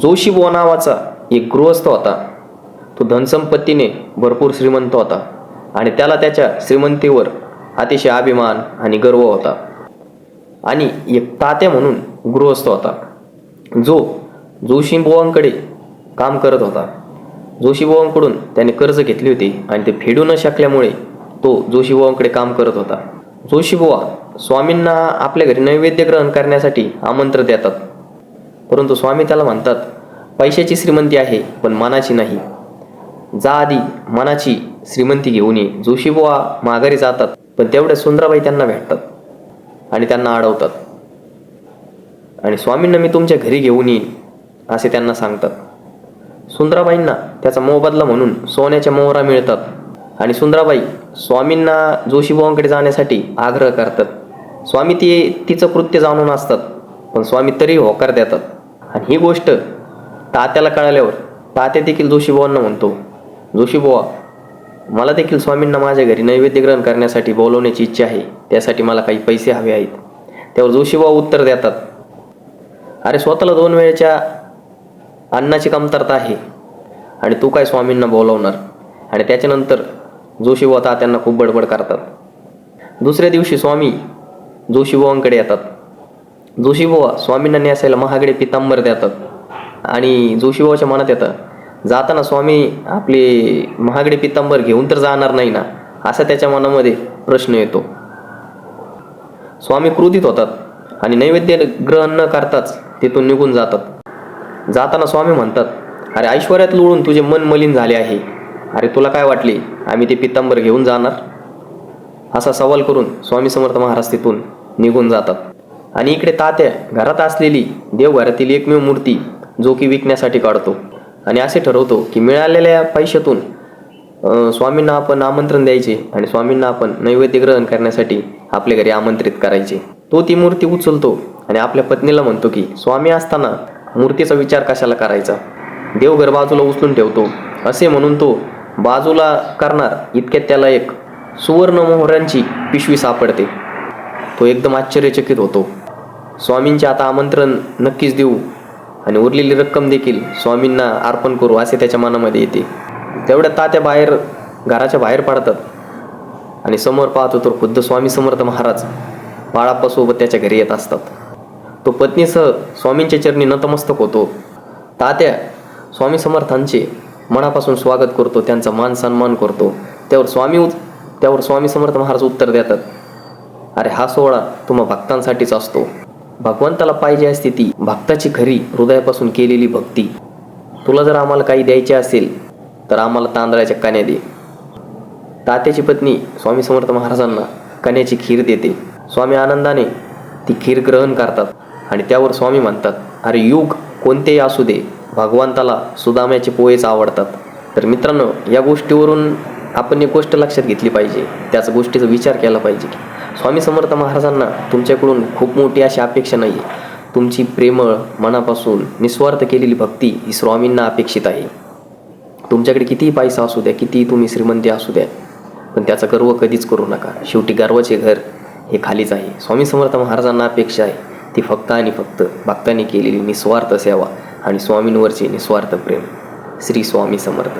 जोशीबुवा नावाचा एक गृहस्थ होता. तो धनसंपत्तीने भरपूर श्रीमंत होता आणि त्याला त्याच्या श्रीमंतीवर अतिशय अभिमान आणि गर्व होता. आणि एक तात्या म्हणून गृहस्थ होता. जो जोशीबुवांकडे काम करत होता. जोशीबुवांकडून त्याने कर्ज घेतली होती आणि ते फेडू न शकल्यामुळे तो जोशीबुवांकडे काम करत होता. जोशीबुवा स्वामींना आपल्या घरी नैवेद्य ग्रहण करण्यासाठी आमंत्रण देतात. परंतु स्वामी त्याला म्हणतात पैशाची श्रीमंती आहे पण मनाची नाही. जा आधी मनाची श्रीमंती घेऊन ये. जोशीबुवा माघारी जातात पण तेवढ्या सुंदराबाई त्यांना भेटतात आणि त्यांना अडवतात. आणि स्वामींना मी तुमच्या घरी घेऊन येईन असे त्यांना सांगतात. सुंदराबाईंना त्याचा मोबदला म्हणून सोन्याच्या मोहरा मिळतात आणि सुंदराबाई स्वामींना जोशीबुवांकडे जाण्यासाठी आग्रह करतात. स्वामी ती तिचं कृत्य जाणून असतात पण स्वामी तरी होकार देतात. आणि ही गोष्ट तात्याला कळाल्यावर तात्या देखील जोशीबुवांना म्हणतो जोशीबुवा मला देखील स्वामींना माझ्या घरी नैवेद्य ग्रहण करण्यासाठी बोलवण्याची इच्छा आहे. त्यासाठी मला काही पैसे हवे आहेत. त्यावर जोशीबुवा उत्तर देतात अरे स्वतःला दोन वेळेच्या अन्नाची कमतरता आहे आणि तू काय स्वामींना बोलवणार? आणि त्याच्यानंतर जोशीबुवा तात्यांना खूप बडबड करतात. दुसऱ्या दिवशी स्वामी जोशीबुवांकडे येतात. जोशीबुवा स्वामींना न्यासायला महागडे पितांबर देतात. आणि जोशीबुवाच्या मनात येतं जाताना स्वामी आपले महागडे पितांबर घेऊन तर जाणार नाही ना असा त्याच्या मनामध्ये प्रश्न येतो. स्वामी क्रोधित होतात आणि नैवेद्य ग्रहण न करताच तिथून निघून जातात. जाताना स्वामी म्हणतात अरे ऐश्वर्यात लोळून तुझे मन मलिन झाले आहे. अरे तुला काय वाटले? आम्ही ते पितांबर घेऊन जाणार? असा सवाल करून स्वामी समर्थ महाराज तिथून निघून जातात. आणि इकडे तात्या घरात असलेली देवघरातील एकमेव मूर्ती जो की विकण्यासाठी काढतो. आणि असे ठरवतो की मिळालेल्या पैशातून स्वामींना आपण आमंत्रण द्यायचे आणि स्वामींना आपण नैवेद्य ग्रहण करण्यासाठी आपल्या घरी आमंत्रित करायचे. तो ती मूर्ती उचलतो आणि आपल्या पत्नीला म्हणतो की स्वामी असताना मूर्तीचा विचार कशाला करायचा? देवघर बाजूला उचलून ठेवतो. असे म्हणून तो बाजूला करणार इतक्यात त्याला एक सुवर्ण मोहरांची पिशवी सापडते. तो एकदम आश्चर्यचकित होतो. स्वामींचे आता आमंत्रण नक्कीच देऊ आणि उरलेली रक्कम देखील स्वामींना अर्पण करू असे त्याच्या मनामध्ये येते. तेवढ्या तात्या बाहेर घराच्या बाहेर पडतात. आणि समोर पाहतो तर खुद्द स्वामी समर्थ महाराज बाळाप्पासोबत त्याच्या घरी येत असतात. तो पत्नीसह स्वामींच्या चरणी नतमस्तक होतो. तात्या स्वामी समर्थांचे मनापासून स्वागत करतो त्यांचा मान सन्मान करतो. त्यावर स्वामी त्यावर स्वामी समर्थ महाराज उत्तर देतात. अरे हा सोहळा तुम्हा भक्तांसाठीच असतो. भगवंताला पाहिजे असते ती भक्ताची खरी हृदयापासून केलेली भक्ती. तुला जर आम्हाला काही द्यायचे असेल तर आम्हाला तांदळाच्या कण्या दे. तात्याची पत्नी स्वामी समर्थ महाराजांना कण्याची खीर देते. स्वामी आनंदाने ती खीर ग्रहण करतात आणि त्यावर स्वामी म्हणतात अरे युग कोणतेही असू दे भगवंताला सुदाम्याचे पोहेच आवडतात. तर मित्रांनो या गोष्टीवरून आपण एक गोष्ट लक्षात घेतली पाहिजे. त्याच गोष्टीचा विचार केला पाहिजे. की स्वामी समर्थ महाराजांना तुमच्याकडून खूप मोठी अशी अपेक्षा नाही आहे तुमची प्रेमळ मनापासून निस्वार्थ केलेली भक्ती ही स्वामींना अपेक्षित आहे. तुमच्याकडे कितीही पैसा असू द्या कितीही तुम्ही श्रीमंती असू द्या पण त्याचा गर्व कधीच करू नका. शेवटी गर्वाचे घर हे खालीच आहे. स्वामी समर्थ महाराजांना अपेक्षा आहे ती फक्त आणि फक्त भक्तांनी केलेली निस्वार्थ सेवा आणि स्वामींवरचे निस्वार्थ प्रेम. श्री स्वामी समर्थ.